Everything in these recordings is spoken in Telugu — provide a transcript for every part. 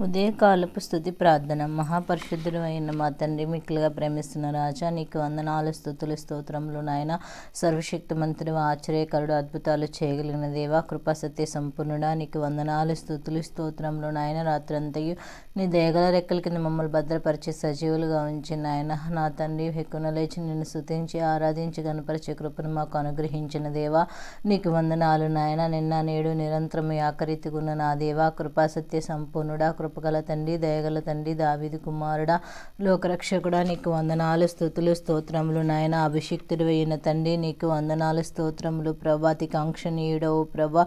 ఉదయకాలపు స్థుతి ప్రార్థన. మహాపరిశుద్ధుడు అయిన మా తండ్రి మిక్కులుగా ప్రేమిస్తున్న రాజా నీకు వందనాలు స్థుతులు స్తోత్రములు నాయన. సర్వశక్తిమంతుడు ఆశ్చర్యకరుడు అద్భుతాలు చేయగలిగిన దేవా కృపా సత్య సంపూర్ణుడా. నీకు వందనాలు స్థుతులు స్తోత్రములు నాయన. రాత్రంతయు నీ దేగల రెక్కల కింద మమ్మల్ని భద్రపరిచి సజీవులుగా ఉంచి నాయన. నా తండ్రి హెక్కున లేచి నిన్ను స్తుతించి ఆరాధించి కనపరిచే కృపను మాకు అనుగ్రహించిన దేవా. నీకు వందనాలు నాయన. నిన్న నేడు నిరంతరం ఆకరితిగున్న నా దేవా. కృపా సత్య సంపూర్ణుడా. కృపగల తండ్రి దయగల తండ్రి దావిది కుమారుడా లోకరక్షకుడా నీకు వందనాలు స్థుతులు స్తోత్రములు నాయన. అభిషిక్తుడు అయిన తండ్రి నీకు వందనాలు స్తోత్రములు. ప్రభాతి కాంక్షణీయుడవు ప్రభ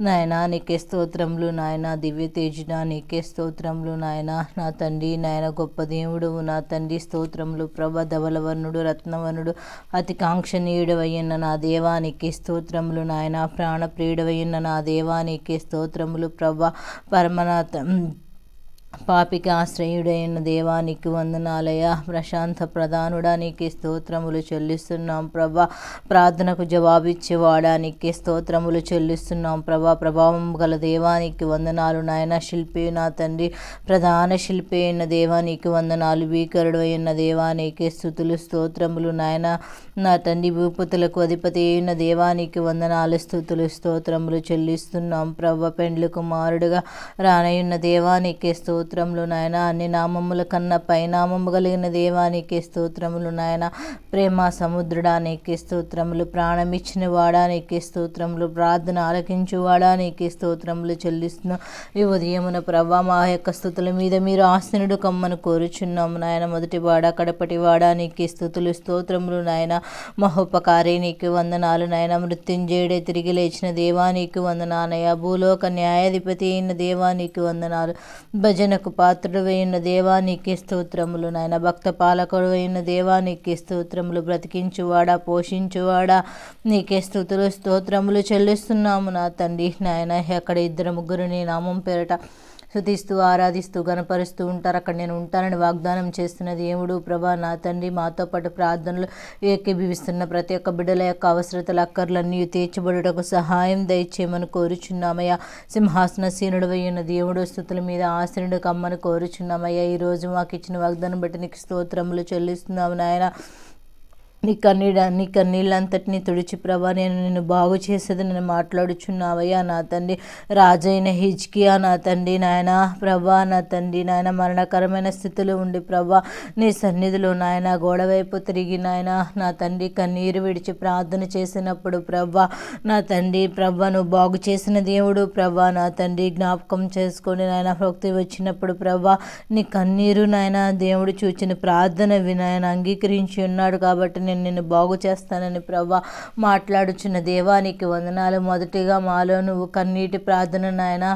నాయన. నీకే స్తోత్రములు నాయన. దివ్య తేజున నీకే స్తోత్రములు నాయన. నా తండ్రి నాయన గొప్ప దేవుడు నా తండ్రి. స్తోత్రములు ప్రభ ధవలవర్ణుడు రత్నవర్ణుడు అతి కాంక్షణీయుడవయ్యన్న నా దేవానికి స్తోత్రములు నాయన. ప్రాణప్రియుడవయ్యన్న నా దేవానికి స్తోత్రములు ప్రభ. పరమనాథం పాపిక ఆశ్రయుడైన దేవానికి వందనాలయ. ప్రశాంత ప్రధానుడా నీకు స్తోత్రములు చెల్లిస్తున్నాం ప్రభా. ప్రార్థనకు జవాబిచ్చేవాడా నీకు స్తోత్రములు చెల్లిస్తున్నాం ప్రభా. ప్రభావం గల దేవానికి వందనాలు నాయన. శిల్పి నా తండ్రి ప్రధాన శిల్పి అయిన దేవానికి వందనాలు. భీకరుడు అయిన దేవానికి స్థుతులు స్తోత్రములు నాయన. నా తండ్రి భూపతులకు అధిపతి అయిన దేవానికి వందనాలు స్థుతులు స్తోత్రములు చెల్లిస్తున్నాం ప్రభ. పెండ్లు కుమారుడుగా రానయున్న దేవానికి స్తోత్రములు నాయన. అన్ని నామముల కన్నా పైనామము కలిగిన దేవానికి స్తోత్రములు నాయన. ప్రేమ సముద్రుడానికి స్తోత్రములు. ప్రాణమిచ్చిన వాడానికి స్తోత్రములు. ప్రార్థన ఆలకించు వాడానికి స్తోత్రములు చెల్లిస్తున్న. ఈ ఉదయమున ప్రభా మా యొక్క స్థుతుల మీద మీరు ఆసనుడు కమ్మను కోరుచున్నాము నాయన. మొదటి వాడ కడపటి వాడానికి స్థుతులు స్తోత్రములు నాయన. మహోపకారి నీకు వందనాలు నాయన. మృత్యుంజయుడే తిరిగి లేచిన దేవానికి వందనాలయ. భూలోక న్యాయాధిపతి అయిన దేవానికి వందనాలు. భజన భజనకు పాత్రుడు అయిన దేవానికి స్తోత్రములు. నాయన భక్త పాలకుడు అయిన దేవానికి స్తోత్రములు. బ్రతికించువాడా పోషించువాడా నీకే స్థుతులు స్తోత్రములు చెల్లిస్తున్నాము నా తండ్రి. నాయన అక్కడ ఇద్దరు ముగ్గురు నీ నామం పేరట శుతిస్తూ ఆరాధిస్తూ గనపరుస్తూ ఉంటారు. అక్కడ నేను ఉంటానని వాగ్దానం చేస్తున్న దేవుడు ప్రభా నా తండ్రి మాతో పాటు ప్రార్థనలు ఏకీభవిస్తున్న ప్రతి ఒక్క బిడ్డల యొక్క అవసరతల అక్కర్లన్నీ తీర్చబడుటకు సహాయం దయచేయమని కోరుచున్నామయ్యా. సింహాసన సీనుడు అయిన దేవుడు స్థుతుల మీద ఆసనుడు కమ్మని కోరుచున్నామయ్యా. ఈరోజు మాకు ఇచ్చిన వాగ్దానం బట్టి నీకు స్తోత్రములు చెల్లిస్తున్నాము నాయన. నీ కన్నీడ నీ కన్నీళ్ళంతటినీ తుడిచి ప్రభా నేను నిన్ను బాగు చేసేది నేను మాట్లాడుచున్నావయ్యా నా తండ్రి. రాజైన హిజ్కియా నా తండ్రి నాయన ప్రభా నా తండ్రి నాయన మరణకరమైన స్థితిలో ఉండి ప్రభా నీ సన్నిధిలో నాయన గోడవైపు తిరిగి నాయన నా తండ్రి కన్నీరు విడిచి ప్రార్థన చేసినప్పుడు ప్రభా నా తండ్రి ప్రభా నువ్వు బాగు చేసిన దేవుడు ప్రభా నా తండ్రి జ్ఞాపకం చేసుకొని నాయన భక్తి వచ్చినప్పుడు ప్రభా నీ కన్నీరు నాయన దేవుడు చూచిన ప్రార్థన వినాయన అంగీకరించి ఉన్నాడు కాబట్టి నేను నిన్ను బాగు చేస్తానని ప్రభా మాట్లాడుచున్న దేవానికి వందనాలు. మొదటిగా మాలో నువ్వు కన్నీటి ప్రార్థన నాయన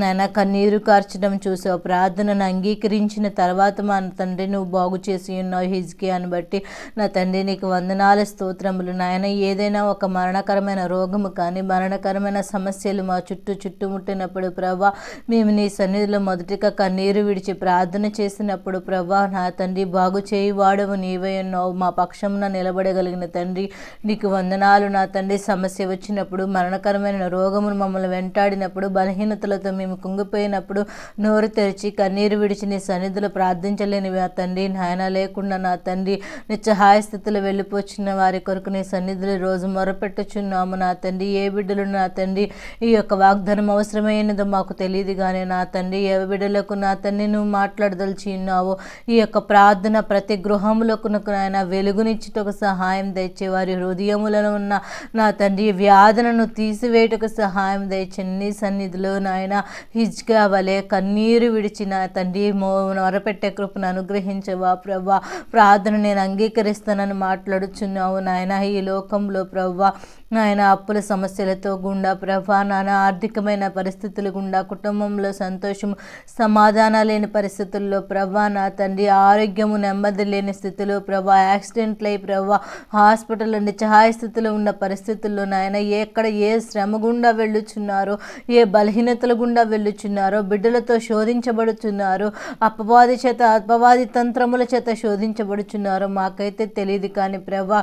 నాయన కన్నీరు కార్చడం చూసావు. ప్రార్థనను అంగీకరించిన తర్వాత మా తండ్రి నువ్వు బాగు చేసి ఉన్నావు హిజ్కియాని బట్టి. నా తండ్రి నీకు వందనాల స్తోత్రములు నాయన. ఏదైనా ఒక మరణకరమైన రోగము కానీ మరణకరమైన సమస్యలు మా చుట్టూ చుట్టుముట్టినప్పుడు ప్రభా మేము నీ సన్నిధిలో మొదటిగా కన్నీరు విడిచి ప్రార్థన చేసినప్పుడు ప్రభా నా తండ్రి బాగు చేయి వాడవు నీవే ఉన్నావు. మా పక్షమున నిలబడగలిగిన తండ్రి నీకు వందనాలు. నా తండ్రి సమస్య వచ్చినప్పుడు మరణకరమైన రోగమును మమ్మల్ని వెంటాడినప్పుడు బలహీనతలతో మేము కుంగిపోయినప్పుడు నోరు తెరిచి కన్నీరు విడిచి నీ సన్నిధిలో ప్రార్థించలేని నా తండ్రి నాయన లేకుండా నా తండ్రి నిత్యహాయ స్థితిలో వెళ్ళిపోచున్న వారి కొరకు నీ సన్నిధిలో రోజు మొరపెట్టుచున్నాము. నా తండ్రి ఏ బిడ్డలు నా తండ్రి ఈ యొక్క వాగ్దానం అవసరమైనదో మాకు తెలియదు కానీ నా తండ్రి ఏ బిడ్డలకు నా తండ్రి నువ్వు మాట్లాడదలిచి ఉన్నావో ఈ యొక్క ప్రార్థన ప్రతి గృహములకు నాయన వెలుగునిచ్చుటకు సహాయం తెచ్చే వారి హృదయములను ఉన్న నా తండ్రి వ్యాధులను తీసివేయటకు సహాయం తెచ్చి నీ సన్నిధిలో నాయన హిజ్గా వలె కన్నీరు విడిచి నా తండ్రి మో మొరపెట్టే కృపను అనుగ్రహించవా ప్రభా ప్రార్థన నేను అంగీకరిస్తానని మాట్లాడుచున్నావు నాయన ఈ లోకంలో ప్రవ్వా. నాయన అప్పుల సమస్యలతో గుండా ప్రభా నానా ఆర్థికమైన పరిస్థితులు గుండా కుటుంబంలో సంతోషం సమాధానం లేని పరిస్థితుల్లో ప్రభా నా తండ్రి ఆరోగ్యము నెమ్మది లేని స్థితిలో ప్రభా యాక్సిడెంట్లు అయి ప్రభా హాస్పిటల్ నిత్యహాయ స్థితిలో ఉన్న పరిస్థితుల్లో నాయన ఎక్కడ ఏ శ్రమ గుండా వెళ్ళుచున్నారో ఏ బలహీనతల గుండా వెళ్ళుచున్నారో బిడ్డలతో శోధించబడుచున్నారు అపవాది చేత అపవాది తంత్రముల చేత శోధించబడుచున్నారో మాకైతే తెలియదు కానీ ప్రభా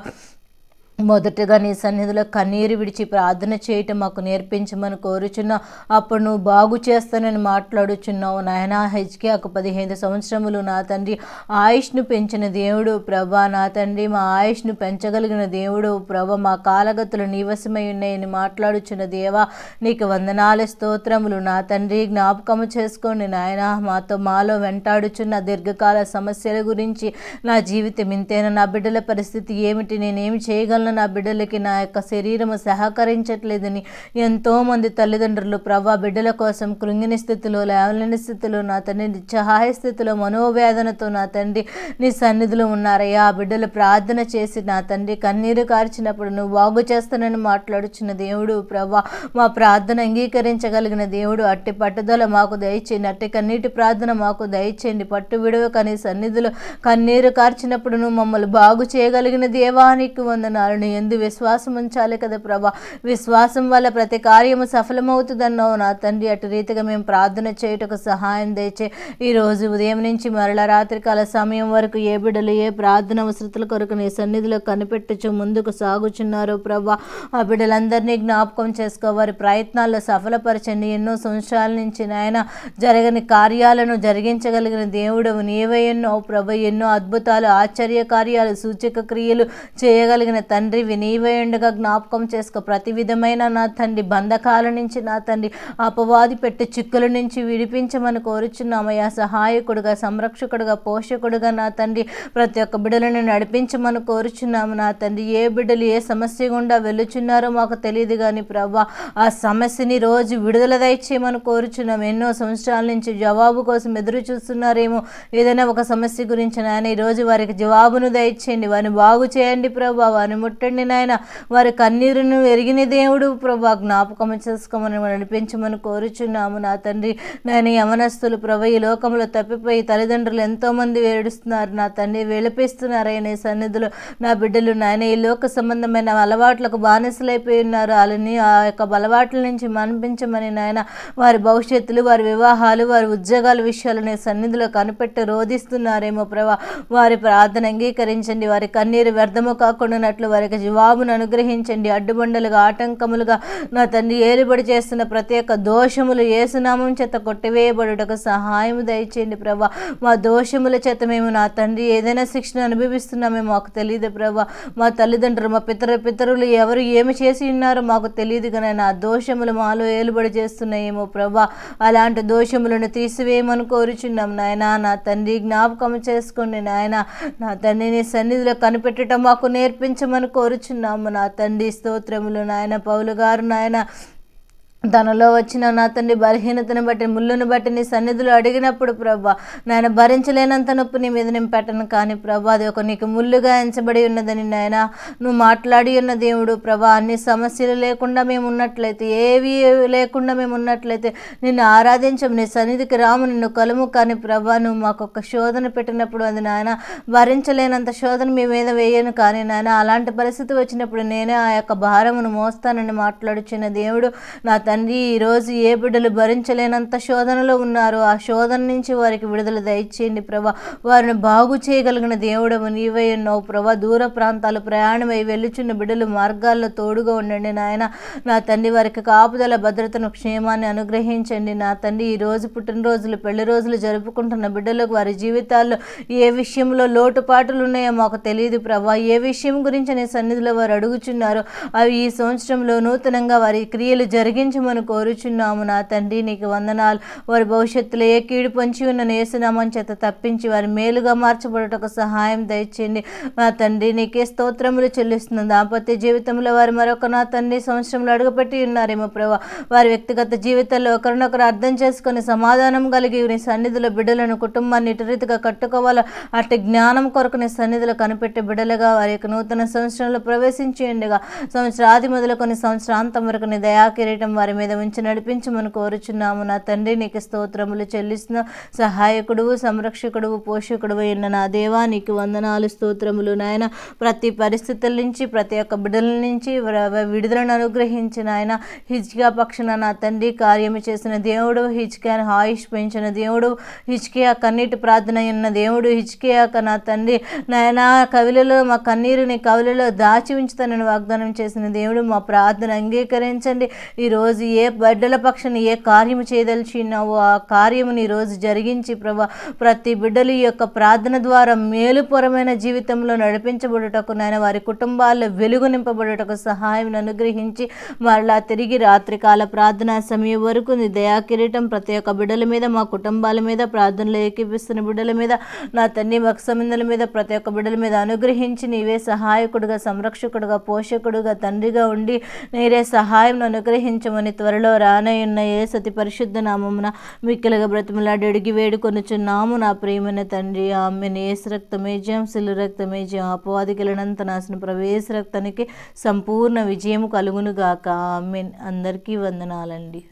మొదటగా నీ సన్నిధిలో కన్నీరు విడిచి ప్రార్థన చేయటం మాకు నేర్పించమని కోరుచున్నావు అప్పుడు నువ్వు బాగు చేస్తానని మాట్లాడుచున్నావు. నాయన హెచ్కేకు పదిహేను సంవత్సరములు నా తండ్రి ఆయుష్ను పెంచిన దేవుడు ప్రభా. నా తండ్రి మా ఆయుష్ను పెంచగలిగిన దేవుడు ప్రభ. మా కాలగతులు నీవసమై ఉన్నాయని మాట్లాడుచున్న దేవా నీకు వందనాల స్తోత్రములు నా తండ్రి. జ్ఞాపకము చేసుకోండి నాయన మాతో మాలో వెంటాడుచున్న దీర్ఘకాల సమస్యల గురించి. నా జీవితం ఇంతేనా? నా బిడ్డల పరిస్థితి ఏమిటి? నేనేమి చేయగలను? నా బిడ్డలకి నా యొక్క శరీరము సహకరించట్లేదని ఎంతోమంది తల్లిదండ్రులు ప్రభా బిడ్డల కోసం కృంగిని స్థితిలో లేవలేని స్థితిలో నా తండ్రి నిస్సహాయ స్థితిలో మనోవేదనతో నా తండ్రి నీ సన్నిధిలో ఉన్నారయ్యా. ఆ బిడ్డలు ప్రార్థన చేసి నా తండ్రి కన్నీరు కార్చినప్పుడు నువ్వు బాగు చేస్తానని మాట్లాడుచున్న దేవుడు ప్రభా మా ప్రార్థన అంగీకరించగలిగిన దేవుడు. అట్టి పట్టుదల మాకు దయచేయండి. అట్టి కన్నీటి ప్రార్థన మాకు దయచేయండి. పట్టు విడవ నీ సన్నిధిలో కన్నీరు కార్చినప్పుడు నువ్వు మమ్మల్ని బాగు చేయగలిగిన దేవానికి వందనాలు. వారిని ఎందు విశ్వాసం ఉంచాలి కదా ప్రభా. విశ్వాసం వల్ల ప్రతి కార్యము సఫలమవుతుందన్నావు నా తండ్రి. అటు రీతిగా మేము ప్రార్థన చేయుటకు సహాయం దయచే ఈ రోజు ఉదయం నుంచి మరల రాత్రికాల సమయం వరకు ఏ బిడ్డలు ఏ ప్రార్థన అవసరతల కొరకు నీ సన్నిధిలో కనిపెట్టుచు ముందుకు సాగుచున్నారు ప్రభా. ఆ బిడ్డలందరినీ జ్ఞాపకం చేసుకో. వారి ప్రయత్నాల్లో సఫలపరచండి ఎన్నో సంవత్సరాల నుంచి నాయన జరగని కార్యాలను జరిగించగలిగిన దేవుడు నీవే ఎన్నో ప్రభ. ఎన్నో అద్భుతాలు ఆశ్చర్య కార్యాలు సూచక క్రియలు చేయగలిగిన తండ్రి తండ్రి ఉండగా జ్ఞాపకం చేసుకో. ప్రతి విధమైన నా తండ్రి బంధకాల నుంచి నా తండ్రి అపవాది పెట్టే చిక్కుల నుంచి విడిపించమని కోరుచున్నామయ్యా. సహాయకుడుగా సంరక్షకుడుగా పోషకుడుగా నా తండ్రి ప్రతి ఒక్క బిడ్డలను నడిపించమని కోరుచున్నాము. నా తండ్రి ఏ బిడ్డలు ఏ సమస్య గుండా వెళ్ళుచున్నారో మాకు తెలియదు కానీ ప్రభా ఆ సమస్యని రోజు విడుదల దయచేయమని కోరుచున్నాం ఎన్నో సంవత్సరాల నుంచి జవాబు కోసం ఎదురు చూస్తున్నారేమో. ఏదైనా ఒక సమస్య గురించి నాయన ఈరోజు వారికి జవాబును దయచేయండి. వారిని బాగు చేయండి ప్రభా వారిని ముట్టండి నాయన. వారి కన్నీరును ఎరిగిన దేవుడు ప్రభా జ్ఞాపకం చేసుకోమని నడిపించమని కోరుచున్నాము నా తండ్రి. నాయన యమనస్తులు ప్రభ ఈ లోకంలో తప్పిపోయి తల్లిదండ్రులు ఎంతోమంది ఏడుస్తున్నారు నా తండ్రి వెలిపిస్తున్నారయ్య సన్నిధిలో. నా బిడ్డలు నాయన ఈ లోక సంబంధమైన అలవాట్లకు బానిసలైపోయి ఉన్నారు. వాళ్ళని ఆ యొక్క అలవాట్ల నుంచి మనిపించమని నాయన వారి భవిష్యత్తులు వారి వివాహాలు వారి ఉద్యోగాల విషయాలు నీ సన్నిధిలో కనిపెట్టి రోధిస్తున్నారేమో ప్రభా. వారి ప్రార్థన అంగీకరించండి. వారి కన్నీరు వ్యర్థము కాకుండానట్లు వారికి జవాబును అనుగ్రహించండి. అడ్డుబండలుగా ఆటంకములుగా నా తండ్రి ఏలుబడి చేస్తున్న ప్రతి ఒక్క దోషములు ఏసునామం చేత కొట్టివేయబడుటకు సహాయం దయచేయండి ప్రభా. మా దోషముల చేత మేము నా తండ్రి ఏదైనా శిక్షణ అనుభవిస్తున్నామే మాకు తెలియదు ప్రభా. మా తల్లిదండ్రులు మా పితర పితరులు ఎవరు ఏమి చేసి ఉన్నారో మాకు తెలియదు కానీ నా దోషములు మాలో ఏలుబడి చేస్తున్నాయేమో ప్రభా. అలాంటి దోషములను తీసివేయమని కోరుచున్నాం నాయన. నా తండ్రి జ్ఞాపకం చేసుకోండి నాయన. నా తండ్రిని సన్నిధిలో కనిపెట్టడం మాకు నేర్పించమని కోరుచున్నాము నా తండ్రి స్తోత్రములు నాయన పౌలు గారు నాయన. తనలో వచ్చిన నా తండ్రి బలహీనతను బట్టి ముళ్ళును బట్టి నీ సన్నిధిలో అడిగినప్పుడు ప్రభా నాయన భరించలేనంత నొప్పి నీ మీద నేను పెట్టను. కానీ ప్రభా అది ఒక నీకు ముళ్ళుగా ఎంచబడి ఉన్నదని నాయన నువ్వు మాట్లాడి ఉన్న దేవుడు ప్రభా అన్ని సమస్యలు లేకుండా మేము ఉన్నట్లయితే ఏవి లేకుండా మేము ఉన్నట్లయితే నిన్ను ఆరాధించము నీ సన్నిధికి రాము నిన్ను కలుము. కానీ ప్రభా నువ్వు మాకు ఒక శోధన పెట్టినప్పుడు అది నాయన భరించలేనంత శోధన మీ మీద వేయను. కానీ నాయన అలాంటి పరిస్థితి వచ్చినప్పుడు నేనే ఆ యొక్క భారమును మోస్తానని మాట్లాడుచున్న దేవుడు నా తండ్రి తండ్రి ఈరోజు ఏ బిడ్డలు భరించలేనంత శోధనలో ఉన్నారు? ఆ శోధన నుంచి వారికి విడుదల దయచేయండి ప్రభా. వారిని బాగు చేయగలిగిన దేవుడము నీవై ఉన్నావు ప్రభా. దూర ప్రాంతాలు ప్రయాణమై వెళ్ళుచున్న బిడ్డలు మార్గాల్లో తోడుగా ఉండండి నాయన. నా తండ్రి వారికి కాపుదల భద్రతను క్షేమాన్ని అనుగ్రహించండి. నా తండ్రి ఈ రోజు పుట్టినరోజులు పెళ్ళి రోజులు జరుపుకుంటున్న బిడ్డలకు వారి జీవితాల్లో ఏ విషయంలో లోటుపాటులు ఉన్నాయో మాకు తెలియదు ప్రభా. ఏ విషయం గురించి నీ సన్నిధిలో వారు అడుగుచున్నారు. అవి ఈ సంవత్సరంలో నూతనంగా వారి క్రియలు మనం కోరుచున్నాము నా తండ్రి నీకు వందనాలు. వారి భవిష్యత్తులో ఏ కీడు పొంచి ఉన్న నేసునామని చేత తప్పించి వారి మేలుగా మార్చబడటకు సహాయం దయచేయండి. నా తండ్రి నీకే స్తోత్రములు చెల్లిస్తున్నాను దాంపత్య జీవితంలో వారు మరొక నా తండ్రి సంవత్సరంలో అడుగుపెట్టి ఉన్నారేమో ప్రభా. వారి వ్యక్తిగత జీవితంలో ఒకరినొకరు అర్థం చేసుకొని సమాధానం కలిగి నీ సన్నిధిలో బిడ్డలను కుటుంబాన్ని ఇటురీతిగా కట్టుకోవాలో? అట్టి జ్ఞానం కొరకు నీ సన్నిధిలో కనిపెట్టే బిడ్డలుగా వారి యొక్క నూతన సంవత్సరంలో ప్రవేశించేయండిగా. సంవత్సరాది మొదలుకొని సంవత్సరాంతం వరకు నీ దయా కిరీటం వారి వారి మీద ఉంచి నడిపించమని కోరుచున్నాము. నా తండ్రి నీకు స్తోత్రములు చెల్లిస్తున్న సహాయకుడు సంరక్షకుడు పోషకుడు అయిన నా దేవా నీకు వందనాలు స్తోత్రములు నాయన. ప్రతి పరిస్థితుల నుంచి ప్రతి ఒక్క బిడ్డల నుంచి విడుదలను అనుగ్రహించిన ఆయన. హిజ్కియా పక్షన నా తండ్రి కార్యము చేసిన దేవుడు హిజ్కియాను ఆయుష్ పెంచిన దేవుడు హిజ్కియా కన్నీటి ప్రార్థన ఉన్న దేవుడు హిజ్కియాక నా తండ్రి. నాయన కవిలలో మా కన్నీరుని కవులలో దాచి ఉంచుతానని వాగ్దానం చేసిన దేవుడు మా ప్రార్థన అంగీకరించండి. ఈరోజు ఏ బిడ్డల పక్షాన ఏ కార్యము చేయదలిచినావో ఆ కార్యముని ఈరోజు జరిగించి ప్రభా ప్రతి బిడ్డలు ఈ యొక్క ప్రార్థన ద్వారా మేలుపరమైన జీవితంలో నడిపించబడుటకు నాయన వారి కుటుంబాల్లో వెలుగు నింపబడుటకు సహాయం అనుగ్రహించి మరలా తిరిగి రాత్రికాల ప్రార్థన సమయం వరకు నీ దయా కిరీటం ప్రతి ఒక్క బిడ్డల మీద మా కుటుంబాల మీద ప్రార్థనలు ఏకీపిస్తున్న బిడ్డల మీద నా తండ్రి వక్సమిందల మీద ప్రతి ఒక్క బిడ్డల మీద అనుగ్రహించి నీవే సహాయకుడుగా సంరక్షకుడుగా పోషకుడుగా తండ్రిగా ఉండి నీరే సహాయం అనుగ్రహించమని త్వరలో రానయున్న ఏ సతి పరిశుద్ధ నామమున మిక్కిలగా బ్రతిమలాడి అడిగి వేడుకొనుచున్నాము నా ప్రియమైన తండ్రి. ఆమెను. ఏసు రక్తమే జయం సిల్లు రక్తమే జయం. అపవాదికిలనంత నాశన ప్రవేశ రక్తానికి సంపూర్ణ విజయం కలుగునుగాక. ఆమెన్. అందరికీ వందనాలండి.